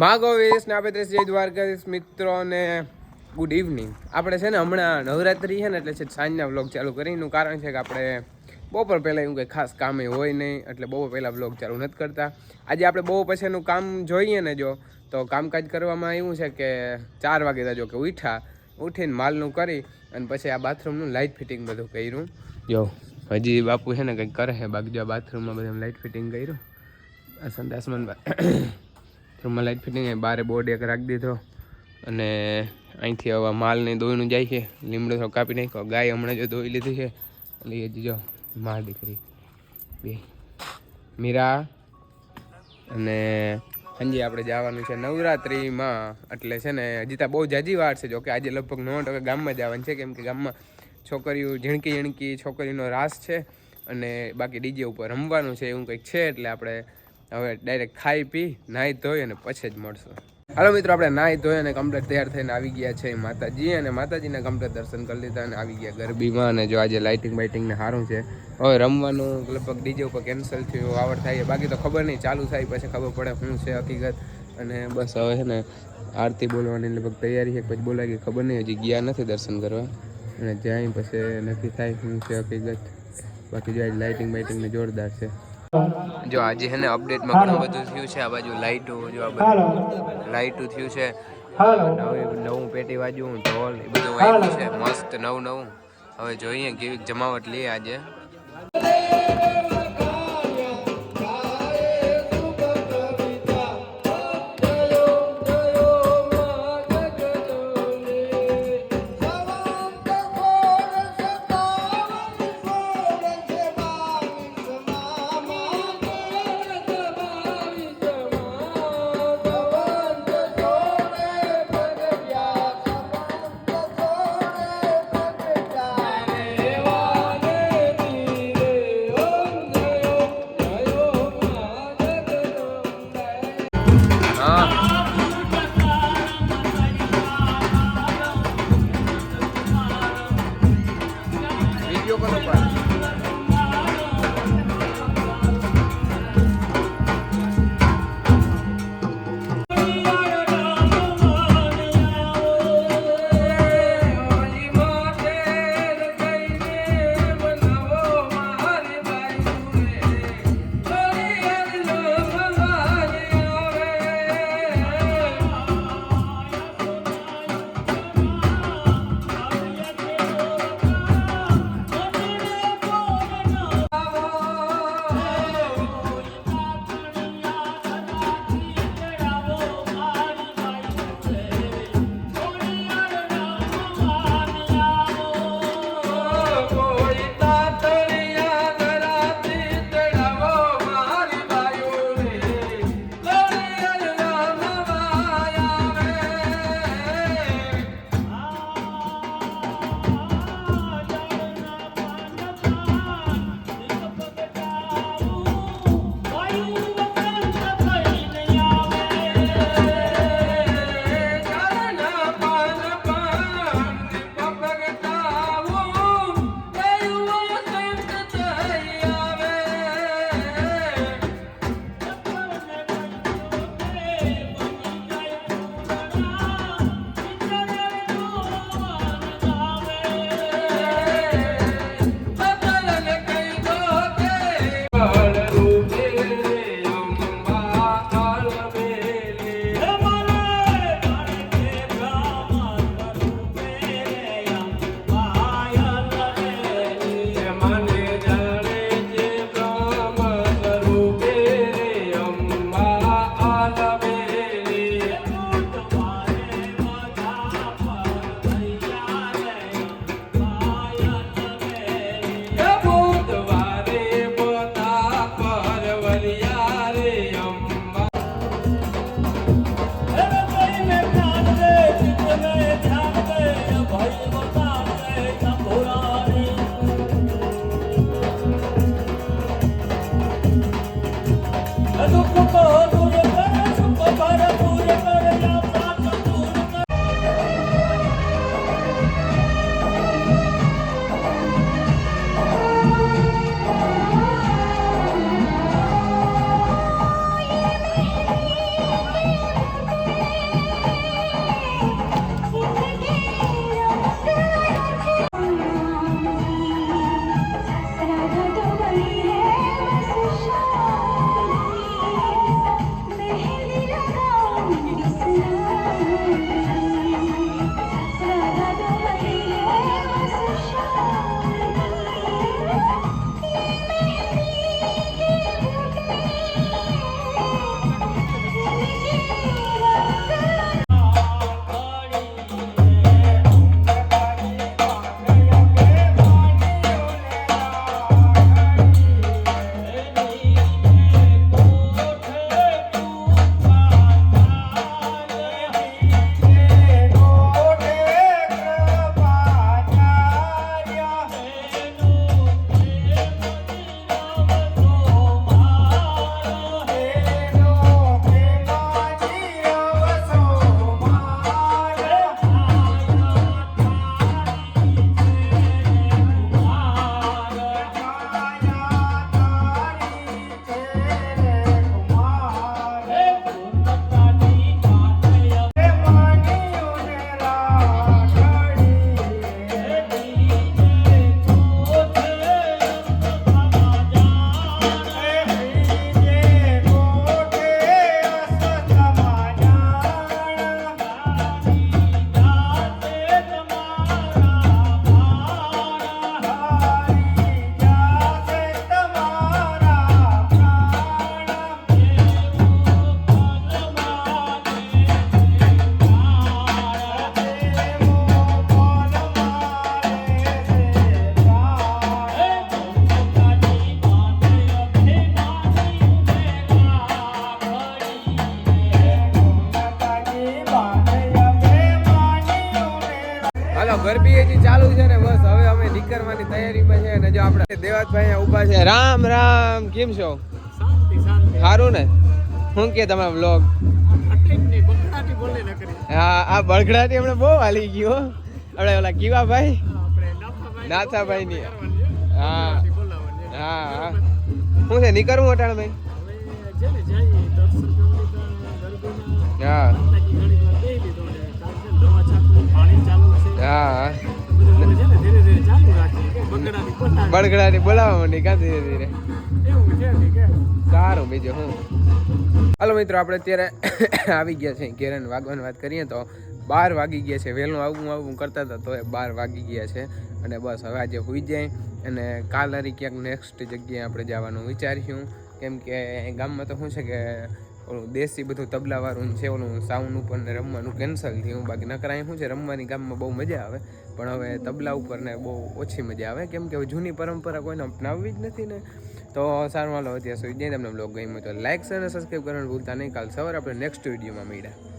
માગોવીસ ને આપણે જય દ્વારકાધીશ મિત્રો ને ગુડ ઇવનિંગ આપણે છે ને હમણાં નવરાત્રી છે ને એટલે છે સાંજના વ્લોગ ચાલુ કરીનું કારણ છે કે આપણે બપોર પહેલાં એવું કંઈ ખાસ કામે હોય નહીં, એટલે બહુ પહેલાં વ્લોગ ચાલુ નથી કરતા. આજે આપણે બહુ પછીનું કામ જોઈએ ને જો, તો કામકાજ કરવામાં એવું છે કે ચાર વાગે જો કે ઉઠા ઉઠીને માલનું કરી અને પછી આ બાથરૂમનું લાઇટ ફિટિંગ બધું કર્યું. જો, હજી બાપુ છે ને કંઈક કરે છે, બાકી જો બાથરૂમમાં બધું લાઇટ ફિટિંગ કર્યું. સંદાસમાન રૂમમાં લાઇટ ફિટિંગ બારે બોર્ડ એક રાખી દીધો. અને અહીંથી હવે માલને દોઈનું જાય છે. લીમડો તો કાપી નાખ્યો. ગાય હમણાં જો દોઈ લીધી છે. એટલે એ જ માલ દીકરી. બે. મીરા. અને હાજી આપણે જવાનું છે નવરાત્રિમાં. એટલે છે ને, હજી તો બહુ જાજી વાર છે. જોકે આજે લગભગ નવ ટકા ગામમાં જવાનું છે. કેમ કે ગામમાં છોકરીઓ ઝીણકી ઝીણકી છોકરીનો રાસ છે. અને બાકી ડીજે ઉપર રમવાનું છે. એવું કંઈક છે. એટલે આપણે હવે ડાયરેક્ટ ખાઈ પી નાહી ધોઈ અને પછી જ મળશું. હાલો મિત્રો, આપણે નાહી ધોઈ અને કમ્પ્લેટ તૈયાર થઈને આવી ગયા છે માતાજી અને માતાજીના કમ્પ્લેટ દર્શન કરી લીધા અને આવી ગયા ગરબીમાં અને જો આજે લાઇટિંગ બાઇટિંગને સારું છે. હવે રમવાનું લગભગ ડીજે ઉપર કેન્સલ થયું આવડ થાય બાકી તો ખબર નહીં, ચાલુ થાય, પછી ખબર પડે શું છે હકીકત. અને બસ હવે છે ને આરતી બોલવાની લગભગ તૈયારી છે, પછી બોલાય કે ખબર નહીં, હજી ગયા નથી દર્શન કરવા. અને જ્યાં પછી નક્કી થાય શું છે હકીકત. બાકી જો આજે લાઇટિંગ બાઇટિંગને જોરદાર છે. જો આજે છે ને અપડેટમાં ઘણું બધું થયું છે આ બાજુ લાઇટો જો આ બધું લાઇટો થયું છે. નવું નવું પેટી બાજુ ઢોલ એ બધું આવ્યું છે. મસ્ત નવું નવું. હવે જોઈએ કેવી જમાવટ લઈએ આજે. ગરબી હજી ચાલુ છે ને બસ હવે અમે નીકળવાની તૈયારીમાં છે અને જો આપણે દેવાતભાઈ અહીંયા ઊભા છે. રામ રામ કેમ છો? શાંતિ શાંતિ. સારું ને? શું કે તમારા વ્લોગની ન હા આ બળગડાથી હમણાં બહુ હાલી ગયો આપણે ઓલા કીવા ભાઈ નાથાભાઈ ની હા. હા હા. શું છે નીકળવું અટાણ ભાઈ? હા. હા બધું હવે છે ને ધીરે ધીરે. ચાલુ રાખીએ કે ધીરે ધીરે સારું, બીજું હું. હાલો મિત્રો, આપણે અત્યારે આવી ગયા છે કેરન વાગવાની વાત કરીએ તો બાર વાગી ગયા છે. વહેલું આવવું આવવું કરતા હતા તો એ બાર વાગી ગયા છે. અને બસ હવે આજે હોઈ જાય અને કાલ હરી ક્યાંક નેક્સ્ટ જગ્યાએ આપણે જવાનું વિચારીશું. કેમ કે ગામમાં તો શું છે કે ઓલું દેશી બધું તબલાવાળું છે ઓલું સાઉન્ડ ઉપર ને રમવાનું કેન્સલ થયું. બાકી નકર અહીં શું છે, રમવાની ગામમાં બહુ મજા આવે. પણ હવે તબલા ઉપર ને બહુ ઓછી મજા આવે. કેમ કે હવે જૂની પરંપરા કોઈને અપનાવવી જ નથી ને. તો સારું, હાલો અત્યાર સુધી તમને બ્લોગ ગમ્યો તો લાઇક્સ અને સબસ્ક્રાઈબ કરવાનું ભૂલતા નહીં. કાલ સવારે આપણે નેક્સ્ટ વિડીયોમાં મળ્યા.